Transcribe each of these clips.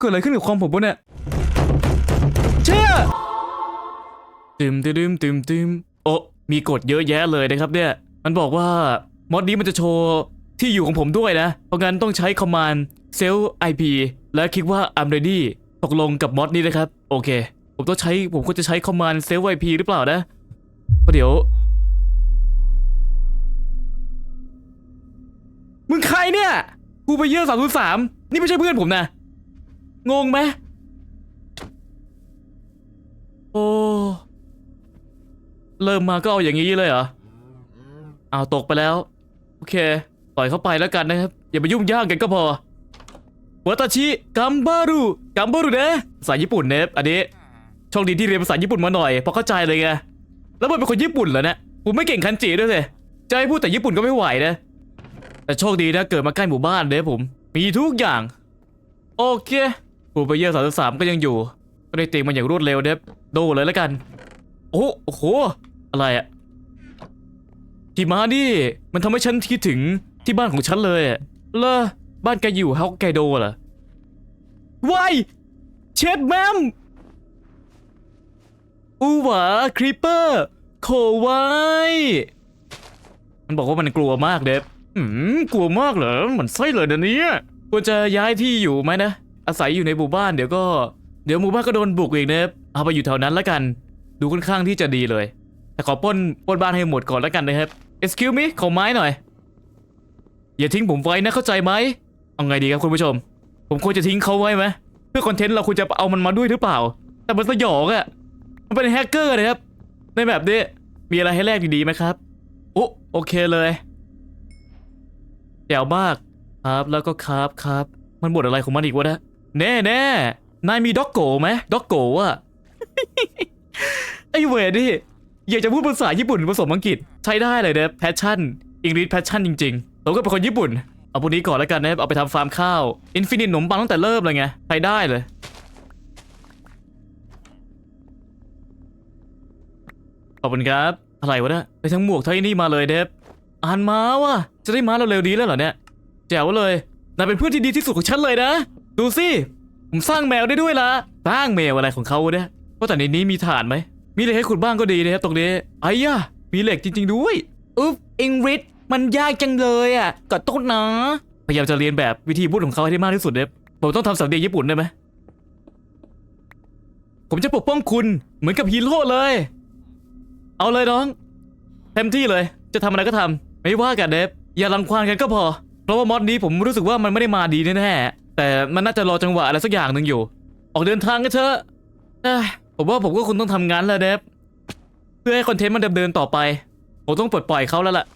เกิดอะไรขึ้นกับคอมผมวะเนี่ยเชี่ยตึมตึมตึมตึมโอ้มีกฎเยอะแยะเลยนะครับเนี่ย มันบอกว่ามอดนี้มันจะโชว์ที่อยู่ของผมด้วยนะ เพราะงั้นต้องใช้คอมมานด์เซล IP และคลิกว่า I'm ready ตกลงกับมอดนี้นะครับ โอเค ผมต้องใช้ผมควรจะใช้คอมมานด์เซล IP หรือเปล่านะเพราะเดี๋ยว มึงใครเนี่ย กูไปเยอะสามสามนี่ไม่ใช่เพื่อนผมนะ งงไหมโอ้เริ่มมาก็เอาอย่างนี้เลยเหรอเอาตกไปแล้ว โอเค ปล่อยเขาไปแล้วกันนะครับ อย่าไปยุ่งยากกันก็พอวัตาชิกัมบารุกัมบารุเนะภาษาญี่ปุ่นเนฟอันนี้โชคดีที่เรียนภาษาญี่ปุ่นมาหน่อยพอเข้าใจเลยไงแล้วมันเป็นคนญี่ปุ่นเหรอเนี่ยผมไม่เก่งคันจิด้วยสิจะให้พูดแต่ญี่ปุ่นก็ไม่ไหวนะ แต่โชคดีนะเกิดมาใกล้หมู่บ้านเลยผม มีทุกอย่าง โอเค ปูไปเยอร์สามสามก็ยังอยู่ ก็ได้ตีมันอย่างรวดเร็วเดฟโดเลยแล้วกัน โอ้โห อะไรอะที่มานี่มันทำให้ฉันคิดถึงที่บ้านของฉันเลยอะเลอบ้านแกอยู่ฮอกไกโดเหรอวายเช็ดแมมอูหวาครีปเปอร์โคไวมันบอกว่ามันกลัวมากเดฟอืมกลัวมากเหรอเหมือนไส้เลยเดี๋ยวนี้ควรจะย้ายที่อยู่ไหมนะ อาศัยอยู่ในหมู่บ้านเดี๋ยวก็ เดี๋ยวหมู่บ้านก็โดนบุกอีกนะเอาไปอยู่แถวนั้นแล้วกัน ดูค่อนข้างที่จะดีเลย แต่ขอป้นป้นบ้านให้หมดก่อนแล้วกันนะครับ excuse me ขอไม้หน่อย อย่าทิ้งผมไว้นะเข้าใจไหมเอาไงดีครับคุณผู้ชม ผมควรจะทิ้งเขาไว้ไหมเพื่อคอนเทนต์เราควรจะเอามันมาด้วยหรือเปล่า แต่มันสยองอะมันเป็นแฮกเกอร์นะครับในแบบนี้มีอะไรให้แลกดีๆไหมครับโอ้โอเคเลยแจ๋วมากครับแล้วก็ครับครับ มันบทอะไรของมันอีกวะนะ แน่แน่นายมีด็อกโกไหมด็อกโกอะไอเวรนี่อยากจะพูดภาษาญี่ปุ่นผสมอังกฤษใช้ได้เลยนะแพชชั่นอังกฤษแพชชั่นจริงๆผมก็เป็นคนญี่ปุ่น เอาพวกนี้ก่อนแล้วกันนะเอาไปทำฟาร์มข้าวอินฟินิตขนมปังตั้งแต่เริ่มเลยไงใช้ได้เลยขอบคุณครับอะไรวะเนี่ยไปทั้งหมวกทั้งไอ้นี่มาเลยเดฟอ่านมาว่ะจะได้มาเร็วๆนี้แล้วเหรอเนี่ยแจ๋วเลยนายเป็นเพื่อนที่ดีที่สุดของฉันเลยนะ ดูสิผมสร้างแมวได้ด้วยละสร้างแมวอะไรของเขาเนี่ยว่าแต่ในนี้มีฐานไหม มีเหล็กให้ขุดบ้างก็ดีนะครับตรงนี้ไอ้ยะมีเหล็กจริง ๆ ด้วยอุ๊บอิงริดมันยากจังเลยอะกดต้นนะพยายามจะเรียนแบบวิธีพูดของเขาให้ได้มากที่สุดเดฟผมต้องทำสำเนียงญี่ปุ่นได้ไหมผมจะปกป้องคุณเหมือนกับฮีโร่เลย เอาเลยน้อง เต็มที่เลย จะทำอะไรก็ทำไม่ว่ากันเดฟอย่ารังควานกันก็พอ เพราะว่ามอดนี้ผมรู้สึกว่ามันไม่ได้มาดีแน่ๆ แต่มันน่าจะรอจังหวะอะไรสักอย่างหนึ่งอยู่ ออกเดินทางกันเถอะเอ้ยผมว่าผมก็คงต้องทำงานแล้วเดฟเพื่อให้คอนเทนต์มันดำเนินต่อไป ผมต้องปลดปล่อยเขาแล้วล่ะ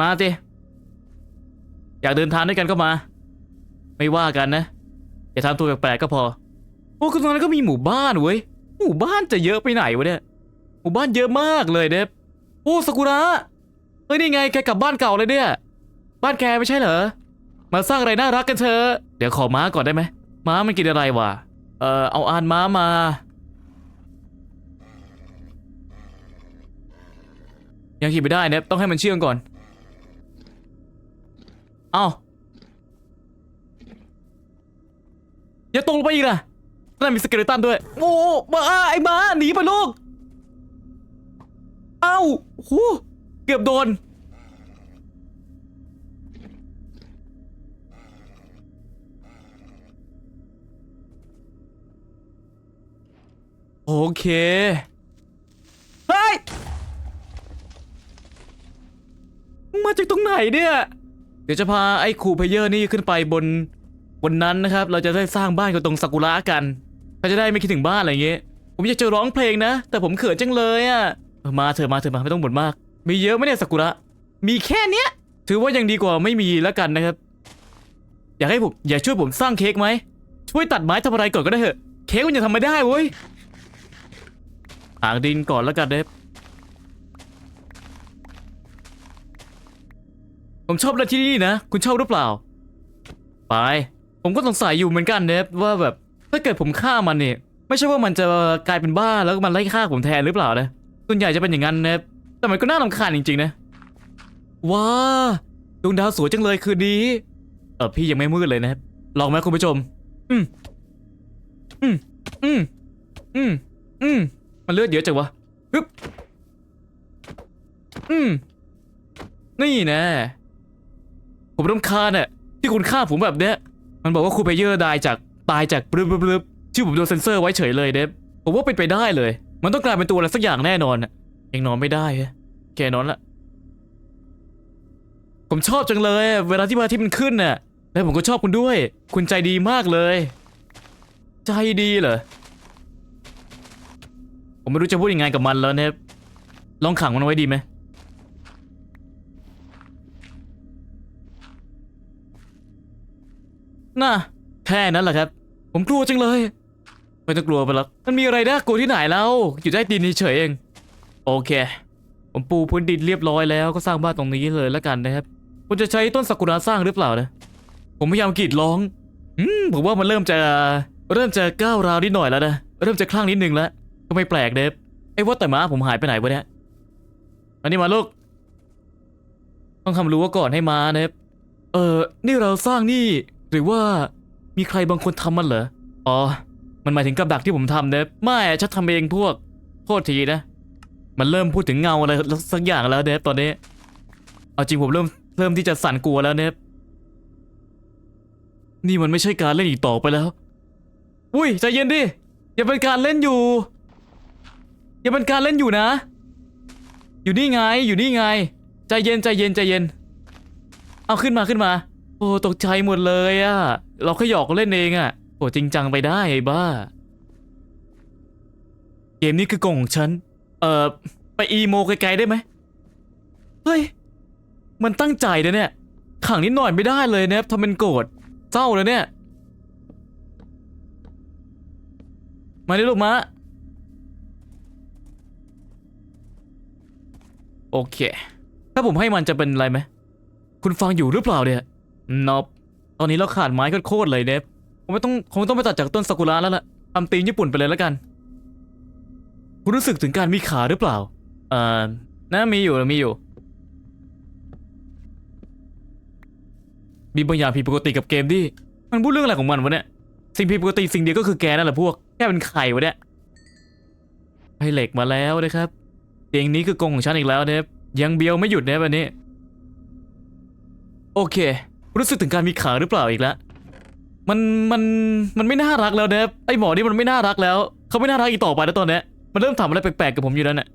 มาสิอยากเดินทางด้วยกันก็มา ไม่ว่ากันนะอย่าทำตัวแปลกๆก็พอ โอ้คือตรงนั้นก็มีหมู่บ้านเว้ย หมู่บ้านจะเยอะไปไหนวะเนี่ย หมู่บ้านเยอะมากเลยเดฟโอ้สกุระเฮ้ยนี่ไงแกกลับบ้านเก่าเลยเนี่ย บ้านแกไม่ใช่เหรอ มาสร้างอะไรน่ารักกันเถอะเดี๋ยวขอม้าก่อนได้ไหมม้ามันกินอะไรวะ เอ่อเอาอานม้ามา ยังขี่ไม่ได้นฟต้องให้มันเชื่องก่อน เอ้าอย่าตกลงไปอีกนะนั่นมีสเกเลตันด้วย โอ้บ้าไอ้บ้าหนีไปลูก เอ้าโหเกือบโดน โอเค เฮ้ยมาจากตรงไหนเนี่ย เดี๋ยวจะพาไอ้คูเพเยอร์นี่ขึ้นไปบนบนนั้นนะครับ เราจะได้สร้างบ้านกันตรงซากุระกันเขาจะได้ไม่คิดถึงบ้านอะไรอย่างเงี้ย ผมอยากจะร้องเพลงนะ แต่ผมเขินจังเลยอะเออมาเถอะมาเถอะมาไม่ต้องบ่นมาก มีเยอะไหมเนี่ยซากุระ มีแค่เนี้ย ถือว่ายังดีกว่าไม่มีแล้วกันนะครับ อยากให้ผมอยากช่วยผมสร้างเค้กไหม ช่วยตัดไม้ทำอะไรก่อนก็ได้เถอะ เค้กมันยังทำไม่ได้เว้ย หางดินก่อนแล้วกันเดฟผมชอบเล่นที่นี่นะ คุณชอบหรือเปล่า ไป ผมก็สงสัยอยู่เหมือนกันเนฟว่าแบบถ้าเกิดผมฆ่ามันเนี่ยไม่ใช่ว่ามันจะกลายเป็นบ้าแล้วมันไล่ฆ่าผมแทนหรือเปล่านะส่วนใหญ่จะเป็นอย่างนั้นเนฟแต่มันก็น่ารำคาญจริงๆนะว้าดวงดาวสวยจังเลยคืนนี้เออพี่ยังไม่มืดเลยนะครับลองไหมคุณผู้ชม อืมอืมอืมอืมอืม มันเลือดเยอะจังวะฮึบอืม นี่นะ ผมรำคาญน่ะที่คุณฆ่าผมแบบเนี้ย มันบอกว่าคุณไปเยอร์ดายจากตายจากบลึบๆบๆชื่อผมโดนเซ็นเซอร์ไว้เฉยเลยเดฟผมว่าเป็นไปได้เลย มันต้องกลายเป็นตัวอะไรสักอย่างแน่นอนน่ะยังนอนไม่ได้ฮะแกนอนละ ผมชอบจังเลย เวลาที่พระอาทิตย์มันขึ้นน่ะ แล้วผมก็ชอบคุณด้วย คุณใจดีมากเลย ใจดีเหรอ ผมไม่รู้จะพูดยังไงกับมันแล้วเนี่ยลองขังมันไว้ดีไหมน่ะแค่นั้นแหละครับ ผมกลัวจังเลยไม่ต้องกลัวไปหรอกมันมีอะไรน่ากลัวที่ไหนแล้วอยู่ใต้ดินเฉยเอง โอเค ผมปูพื้นดินเรียบร้อยแล้วก็สร้างบ้านตรงนี้เลยแล้วกันนะครับคุณจะใช้ต้นซากุระสร้างหรือเปล่านะ ผมพยายามกรีดร้อง อืมผมว่ามันเริ่มจะเริ่มจะก้าวราวนิดหน่อยแล้วนะ เริ่มจะคลั่งนิดนึงแล้ว ก็ไม่แปลกเดฟไอ้ว่าแต่ม้าผมหายไปไหนวะเนี่ยอันนี้มาลูก ต้องทำรู้ว่าก่อนให้มาเนฟเออนี่เราสร้างนี่ หรือว่ามีใครบางคนทำมันเหรออ๋อ มันหมายถึงกับดักที่ผมทำเนฟไม่ฉันทำเองพวกโทษทีนะ มันเริ่มพูดถึงเงาอะไรสักอย่างแล้วเนฟตอนนี้ เอาจริงผมเริ่มเริ่มที่จะสั่นกลัวแล้วเนฟนี่มันไม่ใช่การเล่นอีกต่อไปแล้ว อุ้ยใจเย็นดิ อย่าเป็นการเล่นอยู่ ย่าเป็นการเล่นอยู่นะ อยู่นี่ไง อยู่นี่ไง ใจเย็นใจเย็นใจเย็น เอาขึ้นมาขึ้นมา โอ้ตกใจหมดเลยอะเราแค่หยอกเล่นเองอะโอ้จริงจังไปได้ไอ้บ้า เกมนี้คือกล่องของฉัน เอ่อ ไปอีโมไกลๆได้ไหมเฮ้ย มันตั้งใจนะเนี่ย ขังนิดหน่อยไม่ได้เลยนะครับทำเป็นโกรธเศร้าเลยเนี่ย มาดิลูกมะ โอเค ถ้าผมให้มันจะเป็นอะไรไหม คุณฟังอยู่หรือเปล่าเนี่ยนอบตอนนี้เราขาดไม้โคตรเลยเนฟผมไม่ต้องคงต้องไปตัดจากต้นซากุระแล้วล่ะทำตีนญี่ปุ่นไปเลยแล้วกัน คุณรู้สึกถึงการมีขาหรือเปล่า เอ่อนะมีอยู่มีอยู่ มีบางอย่างผิดปกติกับเกมดิ มันพูดเรื่องอะไรของมันวะเนี่ย สิ่งผิดปกติสิ่งเดียวก็คือแกนั่นแหละพวก แค่เป็นไข่วะเนี่ยให้เหล็กมาแล้วนะครับ เตียงนี้คือกรงของฉันอีกแล้วเนะครับยังเบียวไม่หยุดเนะวันนี้ โอเค รู้สึกถึงการมีขาหรือเปล่าอีกแล้วมันมันมันไม่น่ารักแล้วเนะครับไอหมอนี่มันไม่น่ารักแล้ว เขาไม่น่ารักอีกต่อไปแล้วตอนนี้มันเริ่มทำอะไรแปลกๆกับผมอยู่แล้วเนี่ย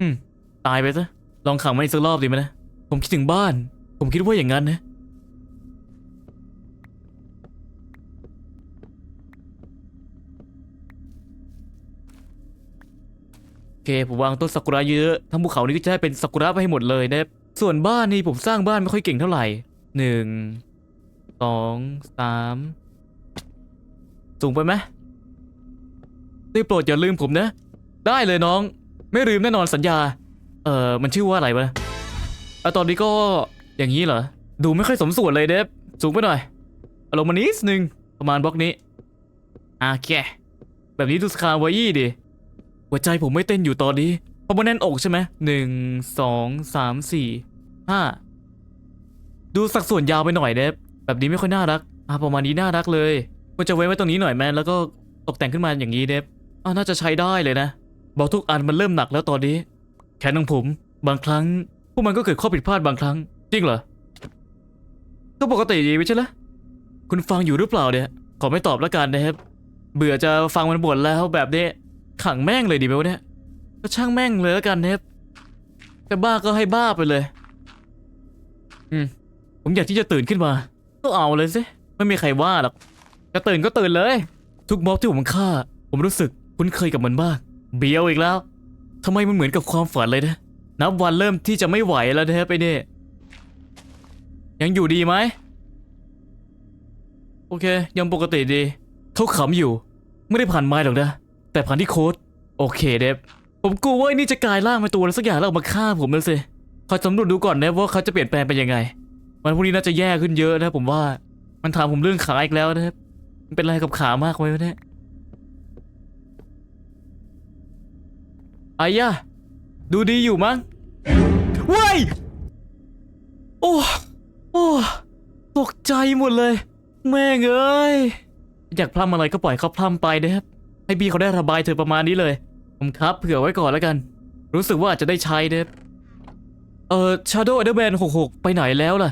อืมตายไปซะลองขังมันอีกสักรอบดีไหมนะผมคิดถึงบ้าน ผมคิดว่าอย่างนั้นนะ เคผมวางต้นซากุระเยอะทั้งภูเขานี้ก็จะให้เป็นซากุระไปให้หมดเลยนะครับส่วนบ้านนี่ผมสร้างบ้านไม่ค่อยเก่งเท่าไหร่หนึ่งสองสามสูงไปไหมได้โปรดอย่าลืมผมนะ ได้เลยน้อง ไม่ลืมแน่นอนสัญญา เอ่อมันชื่อว่าอะไรวะอะตอนนี้ก็อย่างนี้เหรอ ดูไม่ค่อยสมส่วนเลยเดฟสูงไปหน่อยอาลงมานิดนึงประมาณบล็อกนี้โอเคแบบนี้ดูสคาวยี่ดิ หัวใจผมไม่เต้นอยู่ตอนนี้เพราะมันแน่นอกใช่ไหมหนึ่งสองสามสี่ห้าดูสักส่วนยาวไปหน่อยเดฟแบบนี้ไม่ค่อยน่ารักอะประมาณนี้น่ารักเลยควรจะไว้ไว้ตรงนี้หน่อยแม่แล้วก็ตกแต่งขึ้นมาอย่างนี้เดฟอะน่าจะใช้ได้เลยนะบอกทุกอันมันเริ่มหนักแล้วตอนนี้ แขนของผม บางครั้ง พวกมันก็เกิดข้อผิดพลาดบางครั้ง จริงเหรอก็ปกติดีไม่ใช่เหรอคุณฟังอยู่หรือเปล่าเนี่ยขอไม่ตอบแล้วกันนะครับเบื่อจะฟังมันบ่นแล้วแบบนี้ ขังแม่งเลยดีไหมวะเนี่ย ก็ช่างแม่งเลยแล้วกันเนะครับจะบ้าก็ให้บ้าไปเลย อืม ผมอยากที่จะตื่นขึ้นมา ก็เอาเลยสิ ไม่มีใครว่าหรอก จะตื่นก็ตื่นเลย ทุกม็อบที่ผมฆ่า ผมรู้สึกคุ้นเคยกับมันมากเบียวอีกแล้วทำไมมันเหมือนกับความฝันเลยนะ นับวันเริ่มที่จะไม่ไหวแล้วนะไอ้เนี่ยยังอยู่ดีไหม โอเค ยังปกติดี เขาขำอยู่ ไม่ได้ผ่านไม้หรอกนะ แต่ผ่านที่โค้ดโอเคเดฟผมกลัวว่าไอ้นี่จะกลายร่างเป็นตัวอะไรสักอย่างแล้วออกมาฆ่าผมแล้วสิขอสำรวจดูก่อนนะว่าเขาจะเปลี่ยนแปลงไปยังไง วันพรุ่งนี้น่าจะแย่ขึ้นเยอะนะผมว่า มันถามผมเรื่องขาอีกแล้วนะครับมันเป็นอะไรกับขามากไว้เนี่ยไอ้ยะดูดีอยู่มั้งว้ายตกใจหมดเลย แม่เอ้ยอยากพร่ำอะไรก็ปล่อยเขาพร่ำไปนะครับ ให้พี่เขาได้ระบายเธอประมาณนี้เลย ผมครับเผื่อไว้ก่อนแล้วกัน รู้สึกว่าอาจจะได้ใช้นะครับเออ Shadow Enderman 66 ไปไหนแล้วล่ะ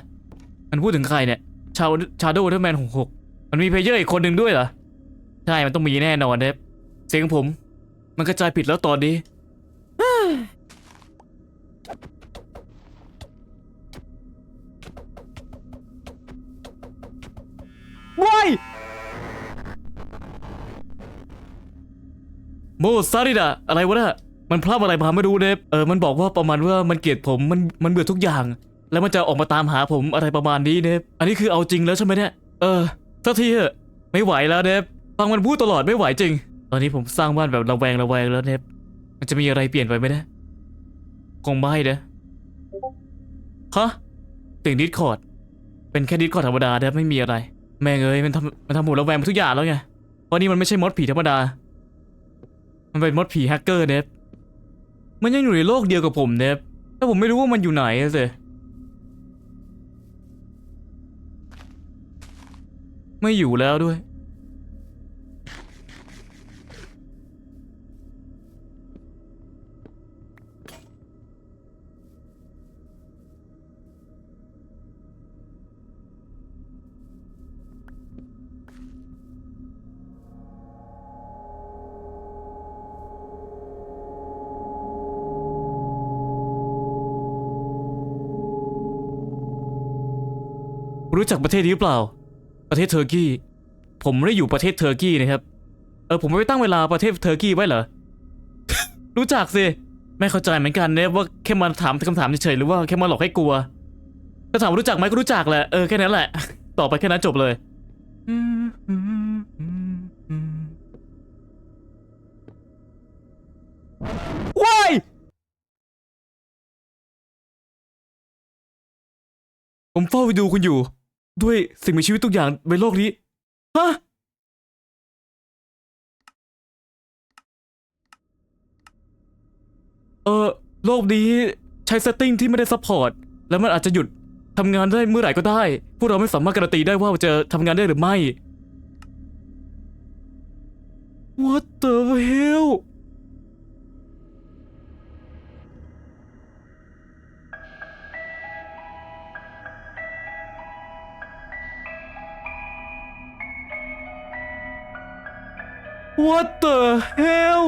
มันพูดถึงใครเนี่ย Shadow Shadow Enderman 66 มันมีเพลเยอร์อีกคนหนึ่งด้วยเหรอ ใช่ มันต้องมีแน่นอนนะครับเสียงผม มันกระจายผิดแล้วตอนนี้ว้าย โมซาริดะอะไรวะน่ะมันพลาดอะไรมาไม่รู้เนฟเออมันบอกว่าประมาณว่ามันเกลียดผมมันมันเบื่อทุกอย่าง แล้วมันจะออกมาตามหาผมอะไรประมาณนี้เนฟอันนี้คือเอาจริงแล้วใช่ไหมเนี่ยเออสักทีเถอะไม่ไหวแล้วเนฟฟังมันพูดตลอดไม่ไหวจริง ตอนนี้ผมสร้างบ้านแบบระแวงระแวงแล้วเนฟมันจะมีอะไรเปลี่ยนไปไหมเนะคงไม่นะฮะเสียงดิสคอร์ดเป็นแค่ดิสคอร์ดธรรมดาเนฟไม่มีอะไร แม่งเอ้ยมันทำมันทำผมระแวงทุกอย่างแล้วไงเพราะนี่มันไม่ใช่มดผีธรรมดา มันเป็นมดผีแฮกเกอร์เนฟมันยังอยู่ในโลกเดียวกับผมเนฟแต่ผมไม่รู้ว่ามันอยู่ไหนสิไม่อยู่แล้วด้วย รู้จักประเทศนี้หรือเปล่า ประเทศเทอร์กีผมไม่ได้อยู่ประเทศเทอร์กีนะครับ เออผมไม่ได้ตั้งเวลาประเทศเทอร์กีไว้เหรอ รู้จักสิ ไม่เข้าใจเหมือนกันเนี่ยว่าแค่มาถามคำถามเฉยๆหรือว่าแค่มาหลอกให้กลัว ถ้าถามว่ารู้จักไหมก็รู้จักแหละ เออแค่นั้นแหละ ต่อไปแค่นั้นจบเลยว้ายผมเฝ้าไปดูคุณอยู่ ด้วยสิ่งมีชีวิตทุกอย่างในโลกนี้ ฮะ เออโลกนี้ใช้เซตติ้งที่ไม่ได้ซัพพอร์ต แล้วมันอาจจะหยุดทำงานได้เมื่อไหร่ก็ได้ พวกเราไม่สามารถการันตีได้ว่าจะทำงานได้หรือไม่ What the hell 'What the hell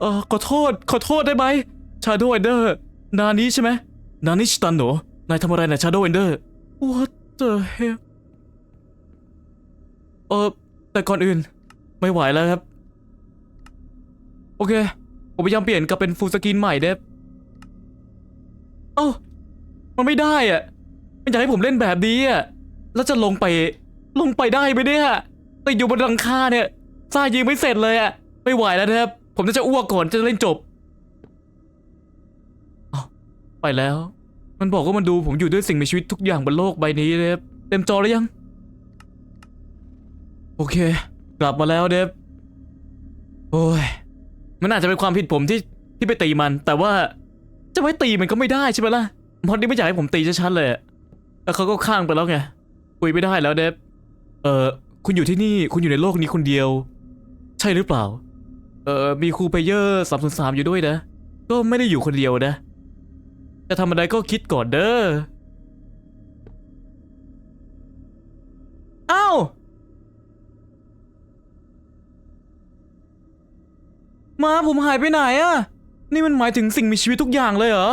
เออขอโทษ ขอโทษได้ไหมชาโดว์เอนเดอร์ นานี้ใช่ไหม นานิชิตันหรอนายทำอะไรนะชาโดว์เอนเดอร์ What the hell เออแต่ก่อนอื่น ไม่ไหวแล้วครับ โอเค ผมพยายามเปลี่ยนกลับเป็นฟูลสกรีนใหม่เดฟเอ้ามันไม่ได้อะมันอยากให้ผมเล่นแบบนี้อะแล้วจะลงไปลงไปได้ไหมเนี่ยติดอยู่บนหลังคาเนี่ยสร้างยิงไม่เสร็จเลยอะไม่ไหวแล้วนะครับผมน่าจะอ้วกก่อนจะเล่นจบอ้าวไปแล้ว มันบอกว่ามันดูผมอยู่ด้วยสิ่งมีชีวิตทุกอย่างบนโลกใบนี้เดฟเต็มจอหรือยัง โอเค กลับมาแล้วเดฟโอ้ยมันอาจจะเป็นความผิดผมที่ที่ไปตีมัน แต่ว่าจะไม่ตีมันก็ไม่ได้ใช่ไหมล่ะมอดนี่ไม่อยากให้ผมตีชัดๆเลยแล้วเขาก็ข้างไปแล้วไงคุยไม่ได้แล้วเดฟเออคุณอยู่ที่นี่คุณอยู่ในโลกนี้คนเดียว ใช่หรือเปล่า เออมีครูเพเยอร์สามสามอยู่ด้วยนะ ก็ไม่ได้อยู่คนเดียวนะ จะทำอะไรก็คิดก่อนเด้ออ้าวมาผมหายไปไหนอะนี่มันหมายถึงสิ่งมีชีวิตทุกอย่างเลยเหรอ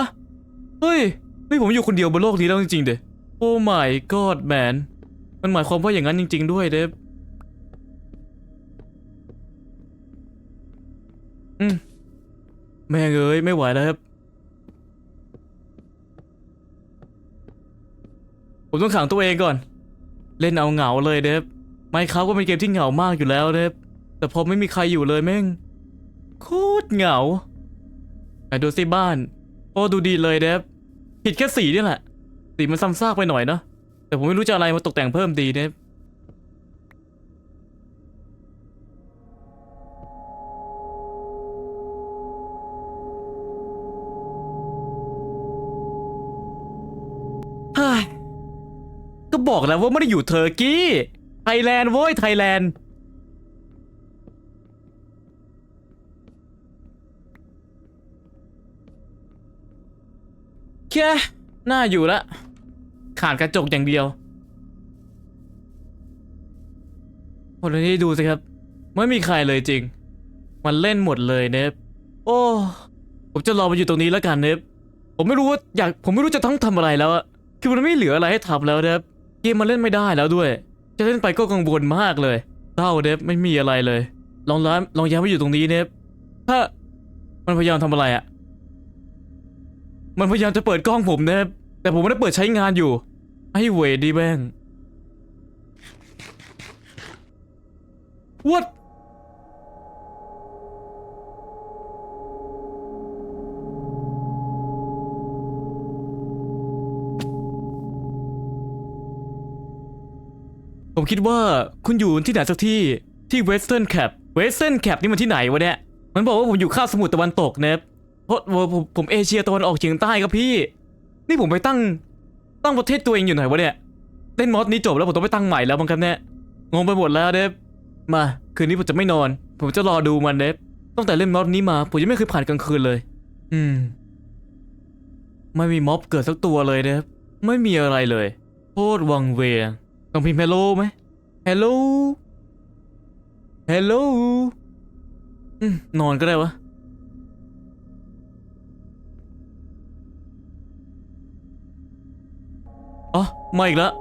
เฮ้ยเฮ้ยผมอยู่คนเดียวบนโลกนี้แล้วจริงๆเด้โอ้ my god man มันหมายความว่าอย่างนั้นจริง ๆ ด้วยเดฟอืมแม่เอ้ยไม่ไหวแล้วครับ ผมต้องขังตัวเองก่อน เล่นเอาเหงาเลยเดฟไม่เขาก็เป็นเกมที่เหงามากอยู่แล้วเดฟแต่พอไม่มีใครอยู่เลยแม่งโคตรเหงาไหนดูสิบ้านโอ้ดูดีเลยเดฟผิดแค่สีนี่แหละ สีมันซ้ำซากไปหน่อยเนาะแต่ผมไม่รู้จะอะไรมาตกแต่งเพิ่มดีเดฟเฮ้ยก็ บอกแล้วว่าไม่ได้อยู่เทอร์กี้ ไทยแลนด์โว้ย ไทยแลนด์ แค่น่าอยู่ละ ขาดกระจกอย่างเดียวคนนี้ดูสิครับ ไม่มีใครเลยจริง มันเล่นหมดเลยเนฟโอ้ ผมจะรอมาอยู่ตรงนี้แล้วกันเนฟผมไม่รู้ว่าอยาก ผมไม่รู้จะต้องทำอะไรแล้วอะคือมันไม่เหลืออะไรให้ทำแล้วเนฟ เกมมันเล่นไม่ได้แล้วด้วย จะเล่นไปก็กังวลมากเลยเศร้าเดฟไม่มีอะไรเลย ลองร้านลองย้ายมาอยู่ตรงนี้เนฟถ้ามันพยายามทำอะไรอะมันพยายามจะเปิดกล้องผมเนฟแต่ผมไม่ได้เปิดใช้งานอยู่ไอ้เวทดีแบง What ผมคิดว่าคุณอยู่ที่ไหนสักที่ที่เวสเทิร์นแคปเวสเทิร์นแคปนี่มันที่ไหนวะเนี่ย มันบอกว่าผมอยู่ข้าวสมุทรตะวันตกนะครับเพราะว่าผมผมเอเชียตะวันออกเฉียงใต้ครับพี่ นี่ผมไปตั้งตั้งประเทศตัวเองอยู่ไหนวะเนี่ยเล่นมอสนี้จบแล้วผมต้องไปตั้งใหม่แล้วมั้งครับเนี่ยงงไปหมดแล้วเดฟมาคืนนี้ผมจะไม่นอน ผมจะรอดูมันเดฟตั้งแต่เล่นมอสนี้มา ผมยังไม่เคยผ่านกลางคืนเลย อืม ไม่มีม็อบเกิดสักตัวเลยเดฟไม่มีอะไรเลยโคตรวังเวง ต้องพิมพ์ hello ไหม hello hello นอนก็ได้วะอ๋อมาอีกแล้ว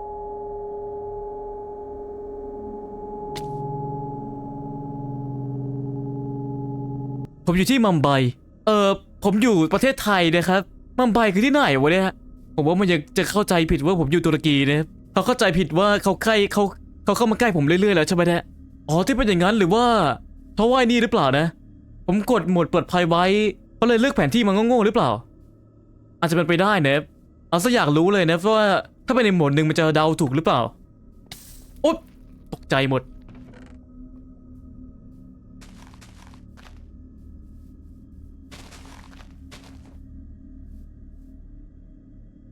ผมอยู่ที่มัมไบ เออผมอยู่ประเทศไทยนะครับ มัมไบคือที่ไหนวะเนี่ย ผมว่ามันยังจะเข้าใจผิดว่าผมอยู่ตุรกีนะครับ เขาเข้าใจผิดว่าเขาใกล้เขาเขาเข้ามาใกล้ผมเรื่อยๆแล้วใช่ไหมเนี่ยอ๋อที่เป็นอย่างนั้นหรือว่าเพราะว่านี่หรือเปล่านะ ผมกดโหมดปลอดภัยไว้เขาเลยเลือกแผนที่มันโง่ๆหรือเปล่า อาจจะเป็นไปได้นะเอาซะอยากรู้เลยนะว่าถ้าเป็นในโหมดหนึ่งมันจะเดาถูกหรือเปล่าโอ๊ยตกใจหมด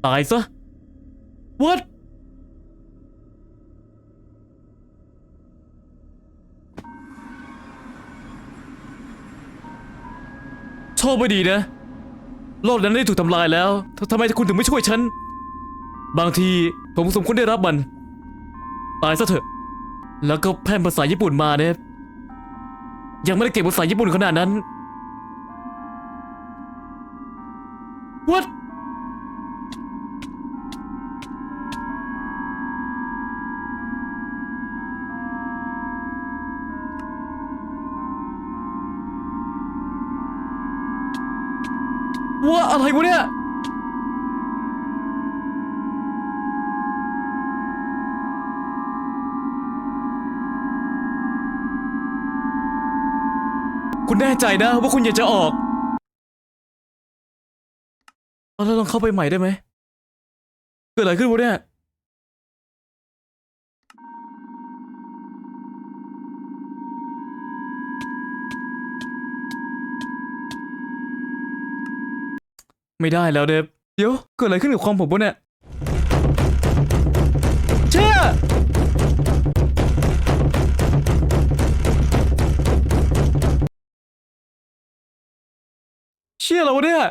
ตายซะ What ไม่ดีนะ โลกนั้นได้ถูกทำลายแล้วททำไมคุณถึงไม่ช่วยฉัน บางทีผมสมควรได้รับมัน ตายซะเถอะ แล้วก็แพร่ภาษาญี่ปุ่นมาเนี่ยยังไม่ได้เก่งภาษาญี่ปุ่นขนาดนั้น ว่าอะไรวะเนี่ยคุณแน่ใจนะว่าคุณอยากจะออกเอาแล้วลองเข้าไปใหม่ได้ไหม เกิดอะไรขึ้นวะเนี่ย ไม่ได้แล้วเดฟเดี๋ยวเกิดอะไรขึ้นกับความผมวะเนี่ยเชี่ยเชี่ยแล้ววะเนี่ย